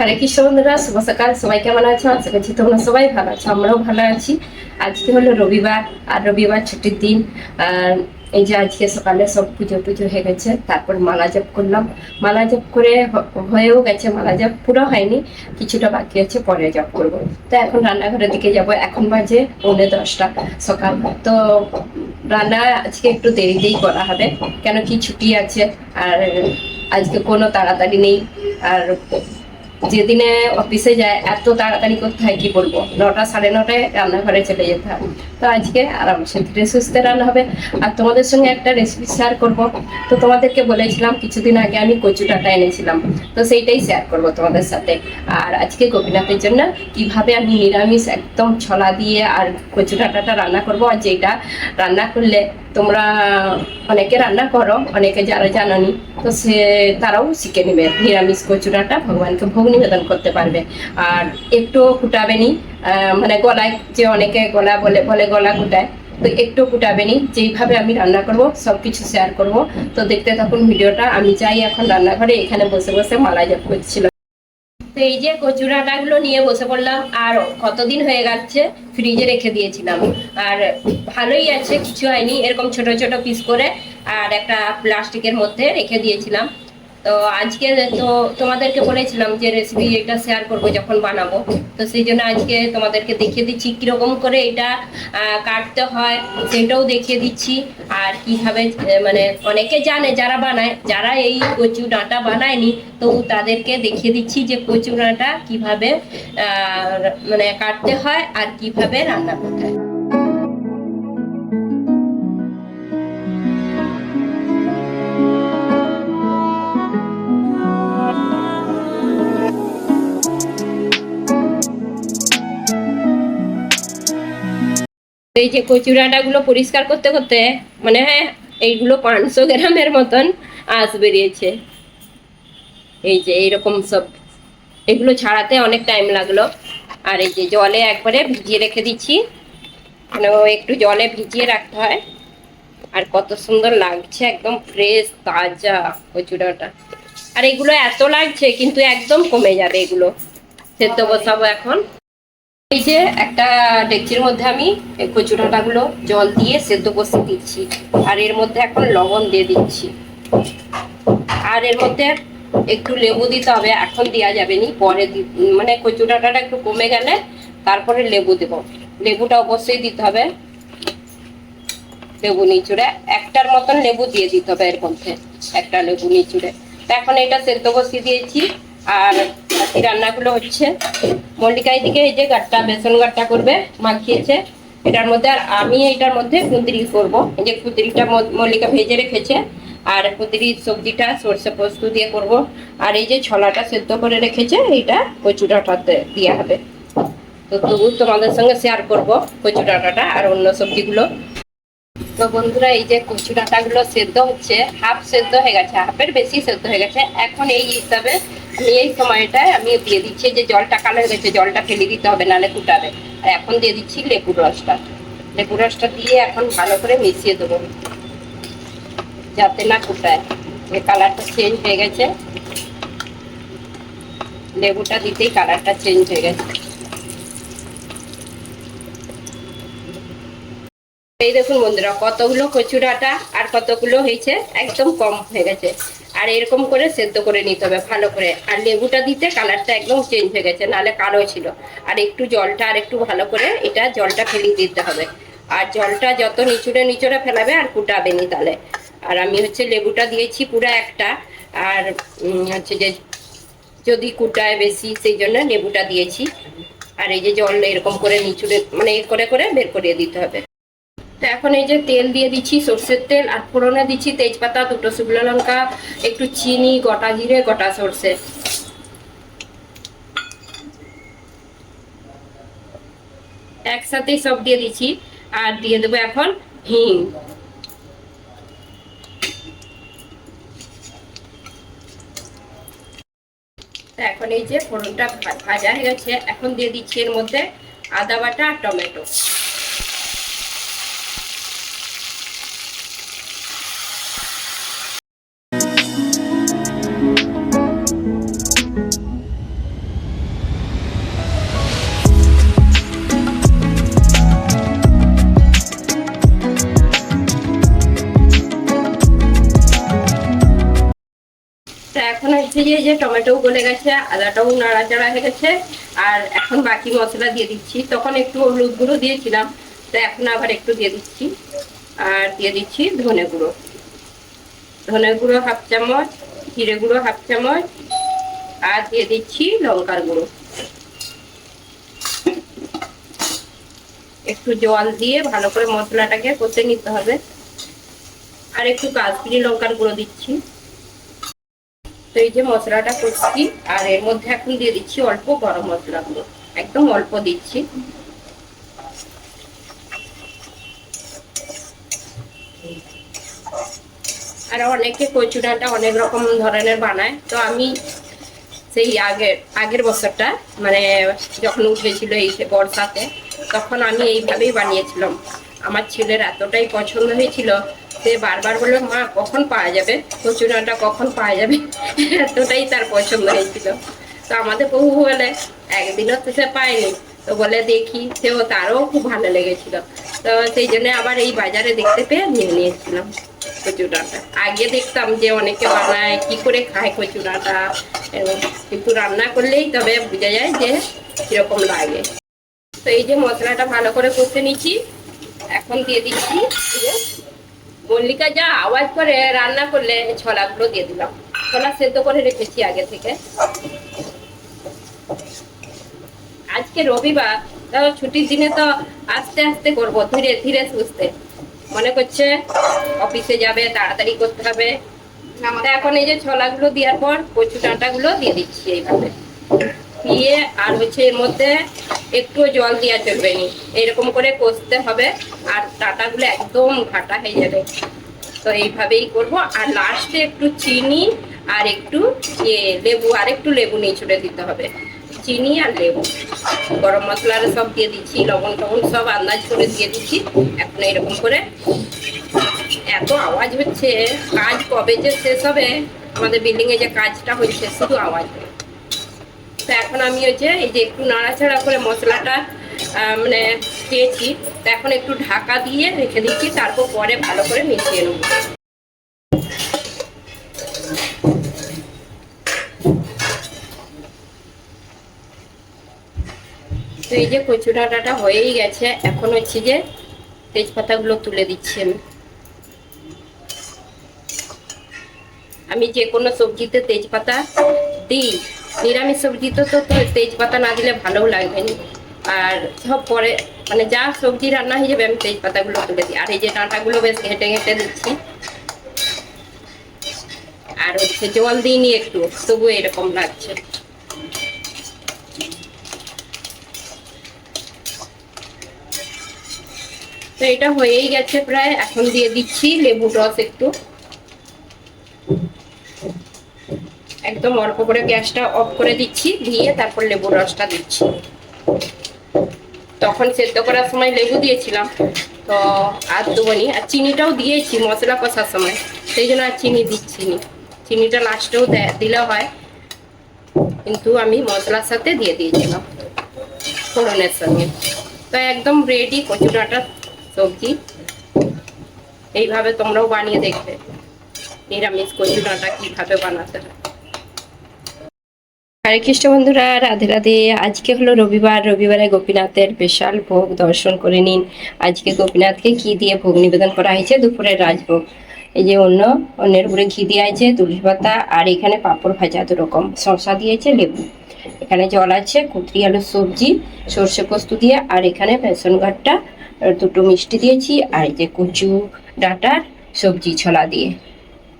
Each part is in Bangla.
হরে কৃষ্ণ বন্ধুরা শুভ সকাল সবাই কেমন আছো? আশা করছি তোমরা সবাই ভালো আছো, আমরাও ভালো আছি। আজকে হলো রবিবার, আর রবিবার ছুটির দিন। আর এই যে আজকে সকালে সব পুজো টুজো হয়ে গেছে, তারপর মালা জপ করলাম। মালা জপ করে হয়েও গেছে, মালা জপ পুরো হয়নি, কিছুটা বাকি আছে, পরে জপ করব। তো এখন রান্নাঘরের দিকে যাব, এখন বাজে পৌনে দশটা সকাল। তো রান্না আজকে একটু দেরিতেই করা হবে, কেন কি ছুটি আছে, আর আজকে কোনো তাড়াতাড়ি নেই, আর যেদিনে অফিসে যায়, এত তাড়াতাড়ি করতে হয় কি বলব নটা, সাড়ে নটায় রান্নাঘরে চলে যেতে হয় তো আজকে আরামসে ধীরে সুস্থে রান্না হবে। আর তোমাদের সঙ্গে একটা রেসিপি শেয়ার করব। তো তোমাদেরকে বলেছিলাম, কিছুদিন আগে আমি কচু ডাটা এনেছিলাম। তো সেইটাই শেয়ার করব তোমাদের সাথে। আর আজকে গোপীনাথের জন্য কীভাবে আমি নিরামিষ একদম ছলা দিয়ে আর কচু ডাটাটা রান্না করব আর যেটা রান্না করলে তোমরা অনেকে রান্না করো, অনেকে যারা জানোনি, তো সে তারাও শিখে নেবে। নিরামিষ কচুরাটা ভগবানকে ভোগ নিবেদন করতে পারবে। আর একটু কুটাবে নি মানে গলায় যে অনেকে গলা বলে বলে গলা কুটায়, তো একটু কুটাবে নি যেইভাবে আমি রান্না করব সব কিছু শেয়ার করব। তো দেখতে থাকুন ভিডিওটা, আমি যাই এখন রান্নাঘরে, এখানে বসে বসে মালা জপ করছিলাম তো এই যে কচুরাটাগুলো নিয়ে বসে পড়লাম, আর কতদিন হয়ে গেছে ফ্রিজে রেখে দিয়েছিলাম। আর ভালোই আছে, কিছু হয়নি, এরকম ছোট ছোট পিস করে, আর একটা প্লাস্টিকের মধ্যে রেখে দিয়েছিলাম। তো আজকে তো তোমাদেরকে বলেছিলাম যে রেসিপি এটা শেয়ার করব যখন বানাবো। তো সেই জন্য আজকে তোমাদেরকে দেখিয়ে দিচ্ছি কীরকম করে এটা কাটতে হয়, সেটাও দেখিয়ে দিচ্ছি। আর কীভাবে মানে অনেকে জানে যারা বানায়, যারা এই কচু ডাঁটা বানায়নি, তো তাদেরকে দেখিয়ে দিচ্ছি যে কচু ডাঁটা কীভাবে মানে কাটতে হয় আর কীভাবে রান্না করতে হয়। এই যে কচুরাটা গুলো পরিষ্কার করতে করতে মানে হ্যাঁ এইগুলো পাঁচশো গ্রামের মতন আঁশ বেরিয়েছে। এই যে এইরকম সব। এগুলো ছাড়াতে অনেক টাইম লাগল। আর এই যে জলে একবারে ভিজিয়ে রেখে দিচ্ছি। মানে একটু জলে ভিজিয়ে রাখতে হয়। আর কত সুন্দর লাগছে, একদম ফ্রেশ তাজা কচুরাটা আর এগুলো এত লাগছে, কিন্তু একদম কমে যাবে এগুলো। সেদ্ধ বসাবো এখন। এই যে একটা ডেকচির মধ্যে আমি কচু ডাঁটাগুলো জল দিয়ে সেদ্ধ বসিয়ে দিচ্ছি। আর এর মধ্যে এখন লবণ দিয়ে দিচ্ছি। আর এর মধ্যে একটু লেবু দিতে হবে, এখন দেওয়া যাবে নি, পরে মানে কচু ডাঁটাটা একটু কমে গেলে তারপরে লেবু দেবো। লেবুটা অবশ্যই দিতে হবে। লেবু নিচুড়ে, একটার মতন লেবু দিয়ে দিতে হবে এর মধ্যে, একটা লেবু নিচুড়ে। এখন এটা সেদ্ধ বসিয়ে দিয়েছি। আর বাকি রান্নাগুলো হচ্ছে। মল্লিকা দিকে এই যে গাট্টা, বেসন গাট্টা করবে, মাখিয়েছে। এটার মধ্যে আর আমি এটার মধ্যে কুঁদরি করব। এই যে কুঁদরিটা মল্লিকা ভেজে রেখেছে। আর কুঁদরির সবজিটা সর্ষে পোস্ত দিয়ে করব। আর এই যে ছলাটা সেদ্ধ করে রেখেছে, এইটা কচু ডাঁটাতে দেওয়া হবে। তো তবু তোমাদের সঙ্গে শেয়ার করব কচু ডাঁটাটা আর অন্য সবজিগুলো। তো বন্ধুরা, এই যে কচু ডাঁটাগুলো সেদ্ধ হচ্ছে হাফ সেদ্ধ হয়ে গেছে হাফের বেশি সেদ্ধ হয়ে গেছে। এখন এই হিসাবে আমি এই সময়টায় আমি দিয়ে দিচ্ছি যে জলটা কালো হয়ে গেছে, জলটা ফেলে দিতে হবে, নাহলে কুটাবে আর এখন দিয়ে দিচ্ছি লেবুর রসটা। লেবুর রসটা দিয়ে এখন ভালো করে মিশিয়ে দেবো। যাতে না কুটায় কালারটা চেঞ্জ হয়ে গেছে, লেবুটা দিতেই কালারটা চেঞ্জ হয়ে গেছে। এই দেখুন বন্ধুরা, কতগুলো কচুরাটা আর কতগুলো হয়েছে একদম কম হয়ে গেছে। আর এরকম করে সেদ্ধ করে নিতে হবে ভালো করে। আর লেবুটা দিতে কালারটা একদম চেঞ্জ হয়ে গেছে, নাহলে কালো ছিল। আর একটু জলটা আর একটু ভালো করে এটা জলটা ফেলিয়ে দিতে হবে। আর জলটা যত নিচুড়ে নিচুড়ে ফেলাবে আর কুটাবে নি তাহলে। আর আমি হচ্ছে লেবুটা দিয়েছি পুরো একটা। আর হচ্ছে যে যদি কুটায় বেশি, সেই জন্য লেবুটা দিয়েছি। আর এই যে জল এরকম করে নিচুড়ে মানে করে করে বের করিয়ে দিতে হবে। তো এখন এই যে তেল দিয়ে দিচ্ছি, সর্ষের তেল আর ফোড়নে দিচ্ছি তেজপাতা, দুটো শুকনো লঙ্কা, একটু চিনি, গোটা জিরে, গোটা সর্ষে। একসাথেই সব দিয়ে দিচ্ছি আর দিয়ে দেবো এখন হিং। এখন এই যে ফোড়নটা ভাজা হয়ে গেছে, এখন দিয়ে দিচ্ছি এর মধ্যে আদা বাটা আর টমেটো। যে যে টমেটো গলে গেছে, আদাটাও নাড়াচাড়া হয়ে গেছে, আর এখন বাকি মশলা দিয়ে দিচ্ছি। তখন একটু হলুদ গুঁড়ো দিয়েছিলাম, তো এখন আবার একটু দিয়ে দিচ্ছি। আর দিয়ে দিচ্ছি ধনে গুঁড়ো। ধনে গুঁড়ো হাফ চামচ, জিরে গুঁড়ো হাফ চামচ, আর দিয়ে দিচ্ছি লঙ্কার গুঁড়ো। একটু জল দিয়ে ভালো করে মশলাটাকে কষে নিতে হবে। আর একটু কাশ্মীরি লঙ্কার গুঁড়ো দিচ্ছি। তো এই যে মশলাটা করছি, আর এর মধ্যে এখন দিয়ে দিচ্ছি অল্প গরম মশলা গুঁড়ো। একদম অল্প দিচ্ছি। আর অনেকে কচুরাটা অনেক রকম ধরনের বানায়। তো আমি সেই আগের আগের বছরটা মানে যখন উঠেছিল এই বর্ষাতে, তখন আমি এইভাবেই বানিয়েছিলাম। আমার ছেলের এতটাই পছন্দ হয়েছিল সে বারবার বলল, মা, কখন পাওয়া যাবে? কচুরাটা কখন পাওয়া যাবে? এতটাই তার পছন্দ হয়েছিল। তো আমাদের বহু বলে, একদিনও তো সে পায়নি। তো বলে, দেখি। সেও তারও খুব ভালো লেগেছিল। তো সেই জন্য আবার এই বাজারে দেখতে পেয়ে নিয়ে নিয়েছিলাম কচুরাটা আগে দেখতাম যে অনেকে বানায়, কি করে খায় এবং কিন্তু রান্না করলেই তবে বোঝা যায় যে কীরকম লাগে। তো এই যে মশলাটা ভালো করে কষে নিচ্ছি, এখন দিয়ে দিচ্ছি মল্লিকা যা আওয়াজ করে রান্না করলে ছোলাগুলো দিয়ে দিলাম। ছোলা সেদ্ধ করে রেখেছি আগে থেকে। আজকে রবিবার তাও ছুটির দিনে তো আস্তে আস্তে করব ধীরে ধীরে সুস্থে। মনে করছে অফিসে যাবে তাড়াতাড়ি করতে হবে। তা এখন এই যে ছোলাগুলো দেওয়ার পর কচু ডাঁটাগুলো দিয়ে দিচ্ছি এইভাবে। দিয়ে আর হচ্ছে এর মধ্যে একটু জল দেওয়া চলবে নি। এরকম করে কষতে হবে আর ডাঁটাগুলো একদম ঘাটা হয়ে যাবে। তো এইভাবেই করব। আর লাস্টে একটু চিনি আর একটু ইয়ে লেবু, আর একটু লেবু নিচুড়ে দিতে হবে। চিনি আর লেবু। গরম মশলার সব দিয়ে দিচ্ছি, লবণ টবণ সব আন্দাজ করে দিয়ে দিচ্ছি। এখন এরকম করে এত আওয়াজ হচ্ছে। কাজ কবে যে শেষ হবে? আমাদের বিল্ডিংয়ে যে কাজটা হচ্ছে, শুধু আওয়াজ। তো এখন আমি ওই যে, এই যে একটু নাড়াচাড়া করে মশলাটা মানে দিয়েছি। তো এখন একটু ঢাকা দিয়ে রেখে দিচ্ছি, তারপর পরে ভালো করে মিশিয়ে নেব। তো এই যে কচু ডাঁটাটা হয়েই গেছে, এখন হচ্ছে যে তেজপাতাগুলো তুলে দিচ্ছি আমি। আমি যে কোনো সবজিতে তেজপাতা দিই নিরামিষ সবজি তো তো তেজপাতা না দিলে ভালোও লাগবে আর সব পরে মানে যা সবজি রান্না হয়ে যাবে আমি তেজপাতাগুলো তুলে দিই। আর এই যে ডাঁটাগুলো বেশ ঘেঁটে ঘেঁটে দিচ্ছি। আর হচ্ছে জল দিইনি একটু তবু এরকম লাগছে। তো এটা হয়েই গেছে প্রায়। এখন দিয়ে দিচ্ছি লেবু রস একটু। একদম অল্প করে গ্যাসটা অফ করে দিচ্ছি, দিয়ে তারপর লেবুর রসটা দিচ্ছি। তখন সেদ্ধ করার সময় লেবু দিয়েছিলাম, তো আর দেবনি। আর চিনিটাও দিয়েছি মশলা কষার সময়, সেই জন্য আর চিনি দিচ্ছি নি। চিনিটা লাস্টেও দিলে হয়, কিন্তু আমি মশলার সাথে দিয়ে দিয়েছিলাম ফোড়নের সঙ্গে। তো একদম রেডি কচু ডাঁটা সবজি। এইভাবে তোমরাও বানিয়ে দেখবে, নিরামিষ কচু ডাঁটা কীভাবে বানাতে হয়। হরে কৃষ্ণ বন্ধুরা, রাধে রাধে। আজকে হলো রবিবার, রবিবারে গোপীনাথের বিশাল ভোগ দর্শন করে নিন। আজকে গোপীনাথকে ঘি দিয়ে ভোগ নিবেদন করা হয়েছে দুপুরের রাজভোগ। এই যে অন্য, অন্যের উপরে ঘি দেওয়া আছে তুলসী পাতা, আর এখানে পাঁপড় ভাজা দু রকম শসা দিয়েছে, লেবু। এখানে জল আছে কুতরি আলুর সবজি, সর্ষে পোস্ত দিয়ে, আর এখানে বেসন ঘাটটা দুটো মিষ্টি দিয়েছি, আর এই যে কচু ডাঁটার সবজি, ছোলা দিয়ে।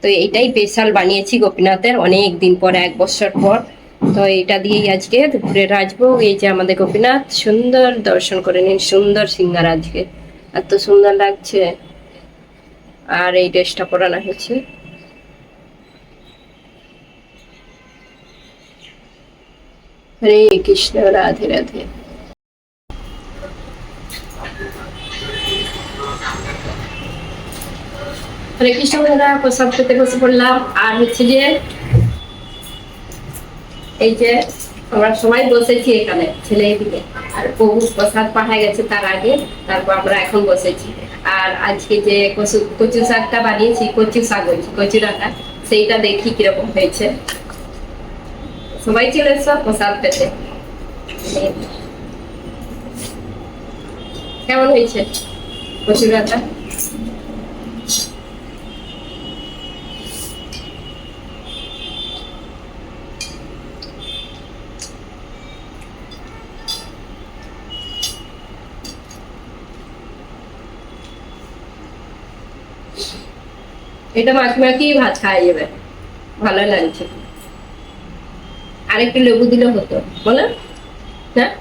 তো এইটাই স্পেশাল বানিয়েছি গোপীনাথের অনেক দিন পর, এক বছর পর। তো এটা দিয়েই আজকে দুপুরে রাজভোগ এই যে আমাদের গোপীনাথ, সুন্দর দর্শন করে নিন, সুন্দর সিঙ্গার আজকে। এত সুন্দর লাগছে। আর এই ড্রেসটা পরানো হয়েছে। হরে কৃষ্ণ, রাধে রাধে। হরে কৃষ্ণ, বন্ধুরা, প্রসাদ পেতে বসে পড়লাম। আর হচ্ছে যে এই যে, আমরা সবাই বসেছি এখানে, ছেলে দিকে আর বহু প্রসাদ পাঠায় গেছে তার আগে, তারপর আমরা এখন বসেছি। আর আজকে যে কচু কচু শাকটা বানিয়েছি, কচু শাক বলছি, কচু ডাঁটা, সেইটা দেখি কীরকম হয়েছে। সবাই চলে এসো প্রসাদ পেতে। কেমন হয়েছে কচুরাটা এটা মাখি মাখি ভাত খাওয়া যাবে ভালো লাগছে। আরেকটু লেবু দিলে হতো। বলো। হ্যাঁ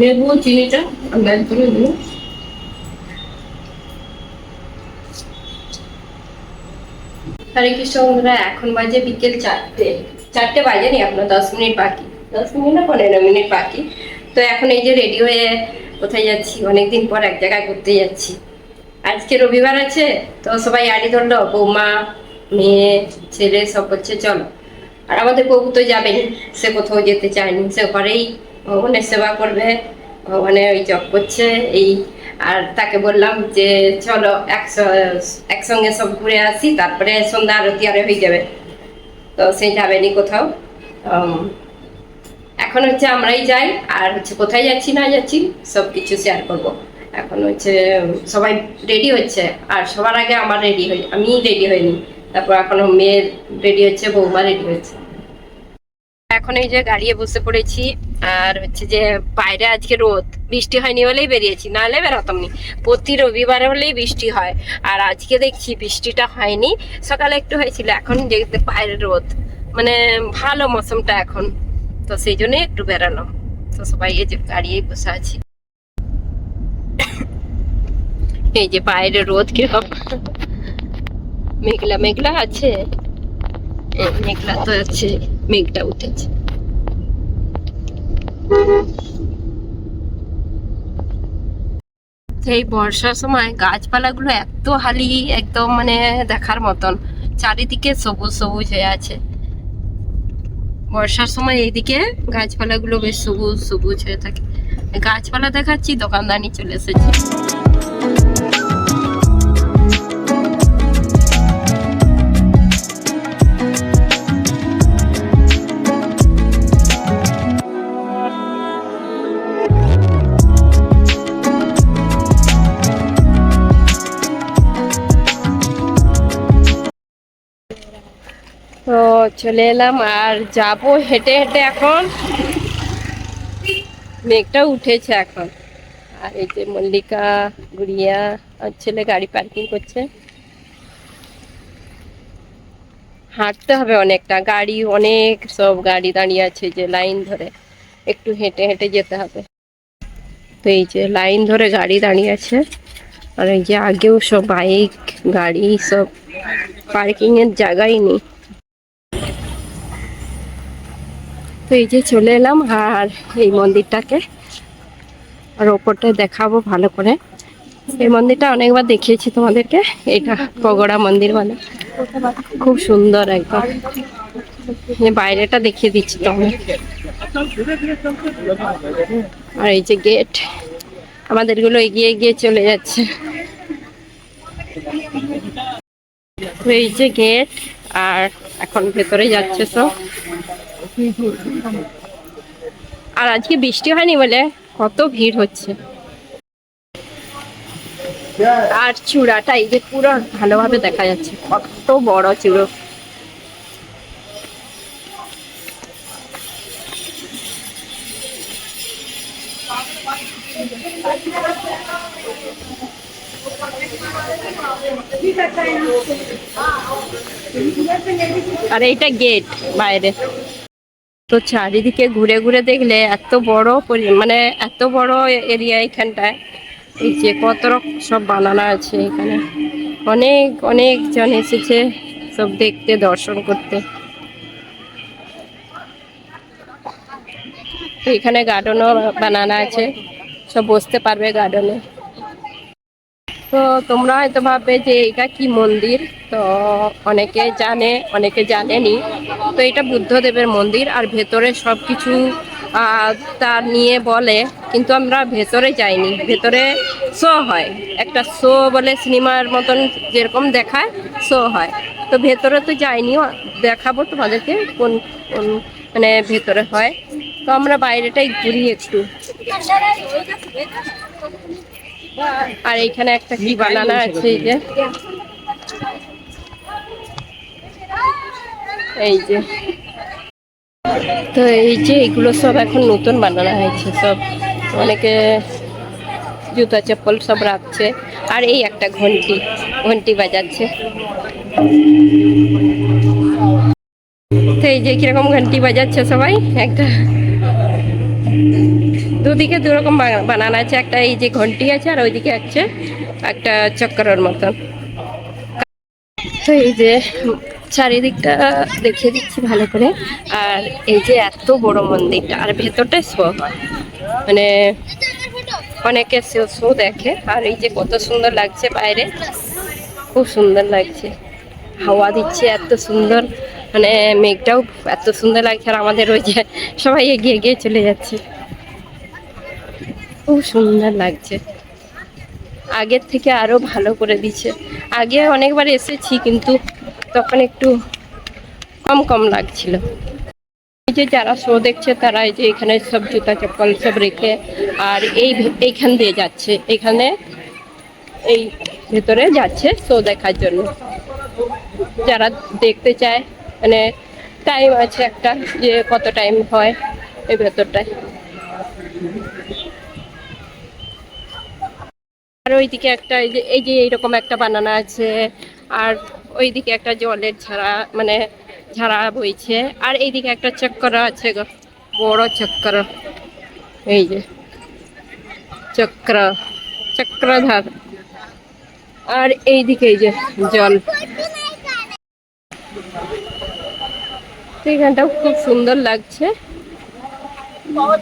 লেবু চিনিটা আন্দাজ করে দিল হরে কৃষ্ণ বন্ধুরা এখন বাজে বিকেল চারটে। চারটে বাজেনি আপনার দশ মিনিট বাকি। দশ মিনিট না পনেরো মিনিট বাকি। তো এখন এই যে রেডি হয়ে কোথায় যাচ্ছি? অনেকদিন পর এক জায়গায় ঘুরতে যাচ্ছি। আজকে রবিবার আছে, তো সবাই আড়ি ধরলো বৌমা, মেয়ে, ছেলে, সব বলছে চলো। আর আমাদের বউ তো যাবেনি সে কোথাও যেতে চায়নি, সে ঘরেই ভগবানের সেবা করবে, ভগবানের ওই জব করছে, এই। আর তাকে বললাম যে, চলো একস- একসঙ্গে সব ঘুরে আসি, তারপরে সন্ধ্যা আরতি আরে হয়ে যাবে। তো সে যাবেনি কোথাও এখন হচ্ছে আমরাই যাই, আর হচ্ছে কোথায় যাচ্ছি, না যাচ্ছি সব কিছু শেয়ার করব। এখন হচ্ছে, সবাই রেডি হচ্ছে, আর সবার আগে আমার রেডি হই আমি রেডি হইনি। তারপর এখনও মেয়ের রেডি হচ্ছে, বৌমা রেডি হচ্ছে। এখন এই যে গাড়িয়ে বসে পড়েছি, আর হচ্ছে যে বাইরে আজকে রোদ, বৃষ্টি হয়নি বলেই বেরিয়েছি নাহলে বেরোতাম নি প্রতি রবিবারে হলেই বৃষ্টি হয়, আর আজকে দেখছি বৃষ্টিটা হয়নি, সকালে একটু হয়েছিল, এখন দেখতে বাইরে রোদ মানে ভালো মৌসুমটা এখন। তো সেই জন্যই একটু বেরালাম। তো সবাই এই যে গাড়িয়েই বসে আছি। এই যে বাইরে রোদ কীরকম মেঘলা মেঘলা আছে? মেঘলা তো আছে, মেঘটা উঠেছে। এই বর্ষার সময় গাছপালাগুলো এত হালি, একদম মানে দেখার মতন। চারিদিকে সবুজ সবুজ হয়ে আছে। বর্ষার সময় এইদিকে গাছপালাগুলো বেশ সবুজ সবুজ হয়ে থাকে। গাছপালা দেখাচ্ছি দোকানদানি চলে এসেছে। চলে এলাম আর যাব হেঁটে হেঁটে এখন। মেঘটা উঠেছে এখন। আর এই যে মল্লিকা, গুড়িয়া, আর ছেলে গাড়ি পার্কিং করছে। হাঁটতে হবে অনেকটা। গাড়ি অনেক, সব গাড়ি দাঁড়িয়ে আছে যে লাইন ধরে। একটু হেঁটে হেঁটে যেতে হবে। তো এই যে লাইন ধরে গাড়ি দাঁড়িয়ে আছে। আর এই যে আগেও সব বাইক, গাড়ি সব পার্কিংয়ের জায়গাই নেই। তো এই যে চলে এলাম আর এই মন্দিরটাকে আর ওপরটা দেখাবো ভালো করে। এই মন্দিরটা অনেকবার দেখিয়েছি তোমাদেরকে, এটা পগড়া মন্দির মানে খুব সুন্দর একদম। বাইরেটা দেখিয়ে দিচ্ছি তোমাদের। আর এই যে গেট আমাদেরগুলো এগিয়ে এগিয়ে চলে যাচ্ছে। এই যে গেট, আর এখন ভেতরে যাচ্ছে সব। আর আজকে বৃষ্টি হয়নি বলে কত ভিড় হচ্ছে। আর চূড়াটা এই যে পুরো ভালোভাবে দেখা যাচ্ছে, কত বড় চূড়ো। আর এইটা গেট বাইরে। তো চারিদিকে ঘুরে ঘুরে দেখলে এত বড় মানে এত বড় এরিয়া এখানটায়। এই যে কত রকম সব বানানো আছে এখানে। অনেক অনেক জন এসেছে সব দেখতে, দর্শন করতে। তো এখানে গার্ডেনও বানানো আছে। সব বসতে পারবে গার্ডেনে। তো তোমরা হয়তো ভাববে যে এটা কি মন্দির? তো অনেকে জানে, অনেকে জানেনি। তো এটা বুদ্ধদেবের মন্দির আর ভেতরে সব কিছু তার নিয়ে বলে, কিন্তু আমরা ভেতরে যাইনি। ভেতরে শো হয়। একটা শো বলে সিনেমার মতন যেরকম দেখায়, শো হয়। তো ভেতরে তো যাইনি দেখাবো তোমাদেরকে কোন কোন মানে ভেতরে হয়। তো আমরা বাইরেটাই ঘুরি একটু। আর এইখানে একটা কি বানানা আছে এই যে। এই যে। তো এই যে এগুলো সব এখন নতুন বানানো হয়েছে, সব অনেকে জুতা চপ্পল সব রাখছে। আর এই একটা ঘন্টি ঘন্টি বাজাচ্ছে। তো এই যে কীরকম ঘন্টি বাজাচ্ছে সবাই? একটা দুদিকে দুরকম বানানো আছে, একটা এই যে ঘন্টি আছে আর ওইদিকে আছে একটা চক্করের মতন। তো এই যে চারিদিকটা দেখিয়ে দিচ্ছি ভালো করে। আর এই যে এত বড় মন্দিরটা, আর ভেতরটাই শো মানে অনেকে শো দেখে, আর এই যে কত সুন্দর লাগছে বাইরে। খুব সুন্দর লাগছে। হাওয়া দিচ্ছে এত সুন্দর। মানে মেঘটাও এত সুন্দর লাগছে, আর আমাদের ওই যে সবাই এগিয়ে এগিয়ে চলে যাচ্ছে। খুব সুন্দর লাগছে। আগের থেকে আরও ভালো করে দিচ্ছে। আগে অনেকবার এসেছি, কিন্তু তখন একটু কম কম লাগছিল। এই যে যারা শো দেখছে, তারা এই যে এখানে সব জুতা চপ্পল সব রেখে আর এই এইখান দিয়ে যাচ্ছে। এখানে এই ভেতরে যাচ্ছে শো দেখার জন্য। যারা দেখতে চায় মানে টাইম আছে একটা যে কত টাইম হয়, এই ভেতরটায়। আর ওইদিকে একটা এই যে এই যে এইরকম একটা বানানা আছে, আর ওইদিকে একটা জলের ঝাড়া মানে ঝাড়া বইছে, আর এইদিকে একটা চক্কর আছে গো, বড় চক্কর এই যে চক্র, চক্রধার, আর এইদিকে এই যে জল। এখানটাও খুব সুন্দর লাগছে।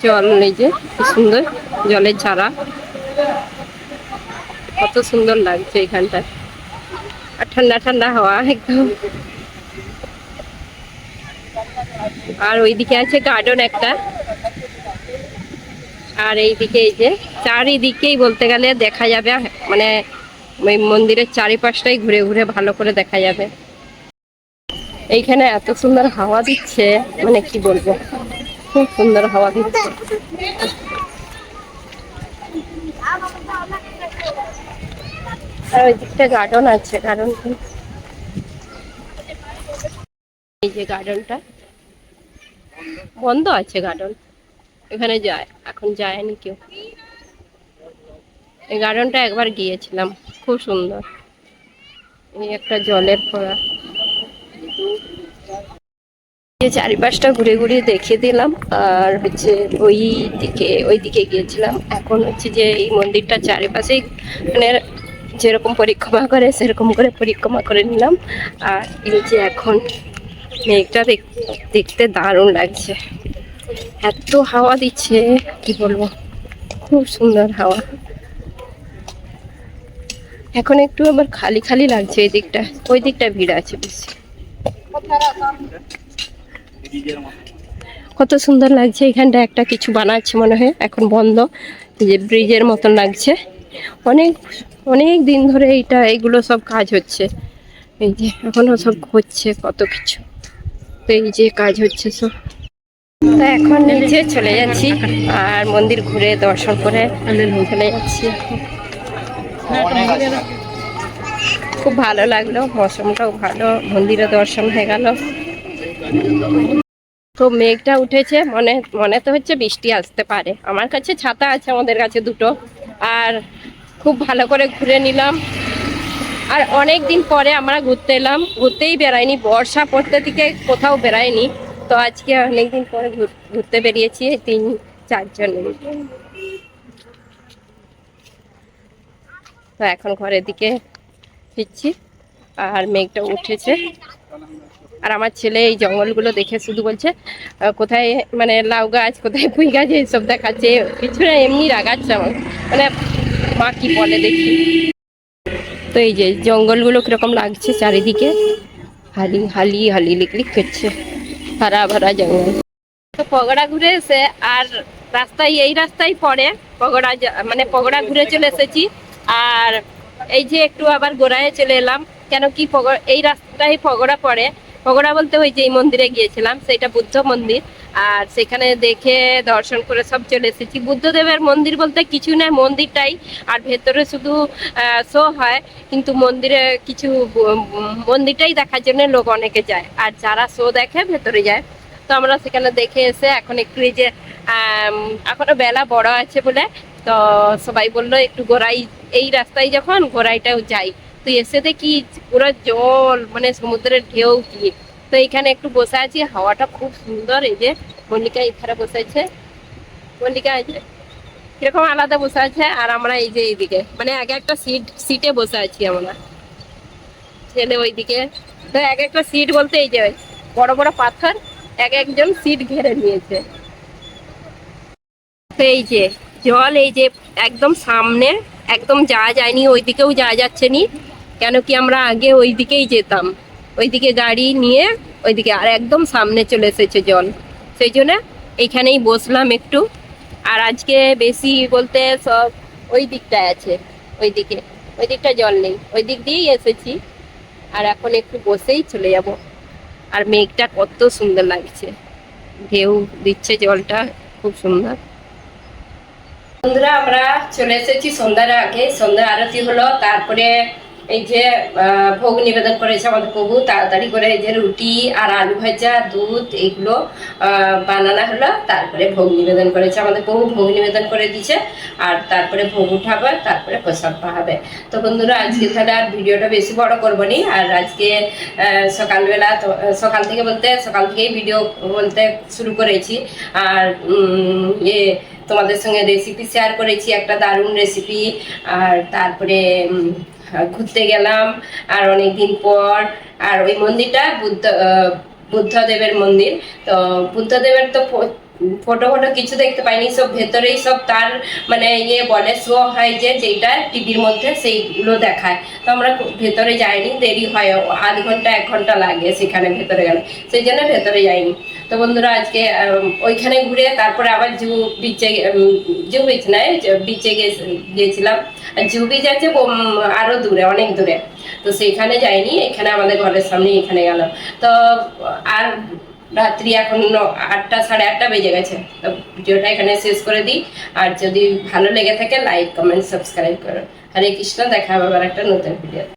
জল, এই যে সুন্দর জলের ঝাড়া। কত সুন্দর লাগছে এখানটা আর ঠান্ডা ঠান্ডা হাওয়া একদম। আর ওইদিকে আছে গার্ডেন একটা। আর এইদিকে এই যে চারিদিকেই বলতে গেলে দেখা যাবে মানে ওই মন্দিরের চারিপাশটাই ঘুরে ঘুরে ভালো করে দেখা যাবে। এইখানে এত সুন্দর হাওয়া দিচ্ছে মানে কি বলব? খুব সুন্দর হাওয়া দিচ্ছে। আর ওই দিকটা গার্ডেন আছে গার্ডেন এই যে গার্ডেনটা বন্ধ আছে গার্ডেন এখানে যায়, এখন যায়নি কেউ। এই গার্ডেনটা একবার গিয়েছিলাম, খুব সুন্দর। এই একটা জলের ফোড়া। চারিপাশটা ঘুরে ঘুরে দেখিয়ে দিলাম, আর হচ্ছে ওই দিকে ওই দিকে গিয়েছিলাম। এখন হচ্ছে যে এই মন্দিরটা চারিপাশেই মানে যেরকম পরিক্রমা করে, সেরকম করে পরিক্রমা করে নিলাম। আর এই যে এখন মেঘটা দেখ- দেখতে দারুণ লাগছে। এত হাওয়া দিচ্ছে, কি বলব? খুব সুন্দর হাওয়া। এখন একটু আবার খালি খালি লাগছে এই দিকটা। ওই দিকটা ভিড় আছে বেশি। কত সুন্দর লাগছে এখানটা। একটা কিছু বানাচ্ছে মনে হয়। এখন বন্ধ। যে ব্রিজের মতন লাগছে। অনেক অনেক দিন ধরে এইটা এগুলো সব কাজ হচ্ছে। এই যে, এখনও সব হচ্ছে কত কিছু। তো এই যে কাজ হচ্ছে সব। তো এখন নিচে চলে যাচ্ছি, আর মন্দির ঘুরে দর্শন করে চলে যাচ্ছি। খুব ভালো লাগল, মৌসুমটাও ভালো, মন্দিরে দর্শন হয়ে গেল। তো মেঘটা উঠেছে, মনে মনে তো হচ্ছে বৃষ্টি আসতে পারে। আমার কাছে ছাতা আছে, আমাদের কাছে দুটো। আর খুব ভালো করে ঘুরে নিলাম। আর অনেক দিন পরে আমরা ঘুরতে এলাম। ঘুরতেই বেড়াইনি, বর্ষা পড়তে থেকে কোথাও বেড়াইনি। তো আজকে অনেক দিন পরে ঘুর- ঘুরতে বেরিয়েছি তিন, চারজন। তো এখন ঘরের দিকে ফিরছি, আর মেঘটা উঠেছে। আর আমার ছেলে এই জঙ্গলগুলো দেখে শুধু বলছে কোথায় মানে লাউ গাছ, কোথায় পুঁই গাছ, এইসব দেখাচ্ছে। কিছু না এমনি রাগাচ্ছে আমার মানে মা কি বলে দেখি। তো এই যে জঙ্গলগুলো কীরকম লাগছে চারিদিকে, হালি হালি হালি লিকলিক করছে হারা ভরা জঙ্গল। তো পগড়া ঘুরে এসে আর রাস্তায়, এই রাস্তায় পড়ে, পগড়া মানে পগড়া ঘুরে চলে এসেছি। আর এই যে একটু আবার গোড়ায় চলে এলাম, কেন কি এই রাস্তায় পগড়া পড়ে। পগড়া বলতে ওই যে এই মন্দিরে গিয়েছিলাম সেটা বুদ্ধ মন্দির। আর সেখানে দেখে দর্শন করে সব চলে এসেছি। বুদ্ধদেবের মন্দির বলতে কিছু নয়, মন্দিরটাই। আর ভেতরে শুধু শো হয়, কিন্তু মন্দিরে কিছু মন্দিরটাই দেখার জন্য লোক অনেকে যায়। আর যারা শো দেখে, ভেতরে যায়। তো আমরা সেখানে দেখে এসে এখন একটু এই যে এখনও বেলা বড় আছে বলে, তো সবাই বলল, একটু গোড়াই এই রাস্তায় যখন গোড়াইটাও যাই। তো এসে দেখি পুরো জল মানে সমুদ্রের ঢেউ কি তো এখানে একটু বসে আছি। হাওয়াটা খুব সুন্দর, এই যে মল্লিকা এখানে বসে আছে। মল্লিকা, এই যে কীরকম আলাদা বসে আছে আর আমরা এই যে এইদিকে। মানে এক একটা সিট সিটে বসে আছি আমরা। ছেলে ওইদিকে। তো এক একটা সিট বলতে এই যে বড় বড় পাথর, এক একজন সিট ঘেরে নিয়েছে। তো এই যে জল, এই যে একদম সামনে, একদম যাওয়া যায়নি, ওইদিকেও যাওয়া যাচ্ছে নি। কেন কি আমরা আগে ওই দিকেই যেতাম। ওইদিকে গাড়ি নিয়ে ওইদিকে আর একদম সামনে চলে এসেছে জল। সেই জন্য এইখানেই বসলাম একটু। আর আজকে বেশি বলতে সব ওই দিকটায় আছে, ওইদিকে। ওই দিকটা জল নেই, ওই দিক দিয়েই এসেছি। আর এখন একটু বসেই চলে যাব। আর মেঘটা কত সুন্দর লাগছে। ঢেউ দিচ্ছে জলটা, খুব সুন্দর। বন্ধুরা, আমরা চলে এসেছি সন্ধ্যার আগে। সন্ধ্যা আরতি হলো, তারপরে এই যে ভোগ নিবেদন করেছে আমাদের প্রভু, তাড়াতাড়ি করে এই যে রুটি আর আলু ভাজা, দুধ এগুলো বানানো হলো, তারপরে ভোগ নিবেদন করেছে আমাদের প্রভু, ভোগ নিবেদন করে দিয়েছে, আর তারপরে ভোগ উঠাবে, তারপরে প্রসাদ পাহাবে তো বন্ধুরা, আজকে তাহলে আর ভিডিওটা বেশি বড় করব নি, আর আজকে সকালবেলা সকাল থেকে বলতে, সকাল থেকেই ভিডিও বলতে শুরু করেছি, আর ইয়ে তোমাদের সঙ্গে রেসিপি শেয়ার করেছি, একটা দারুণ রেসিপি আর তারপরে ঘুরতে গেলাম আর অনেকদিন পর আর ওই মন্দিরটা বুদ্ধ বুদ্ধদেবের মন্দির। তো বুদ্ধদেবের তো ফটো ফটো কিছু দেখতে পাইনি সব ভেতরেই সব তার মানে ইয়ে বলে শো হয় যে যেটা টিভির মধ্যে সেইগুলো দেখায়। তো আমরা ভেতরে যাইনি দেরি হয় আধ ঘণ্টা এক ঘণ্টা লাগে সেখানে ভেতরে গেলে। সেই জন্য ভেতরে যাইনি। তো বন্ধুরা আজকে ওইখানে ঘুরে তারপরে আবার জু বিচে জু বিচ নয় বিচে গিয়েছিলাম জু বিচ আছে উম, আরও দূরে অনেক দূরে। তো সেইখানে যাইনি এখানে আমাদের ঘরের সামনে এখানে গেল তো আর রাত্রি এখন আটটা, সাড়ে আটটা বেজে গেছে। তো ভিডিওটা এখানে শেষ করে দিই। আর যদি ভালো লেগে থাকে লাইক কমেন্ট সাবস্ক্রাইব করো। হরে কৃষ্ণ, দেখা হবে আবার একটা নতুন ভিডিও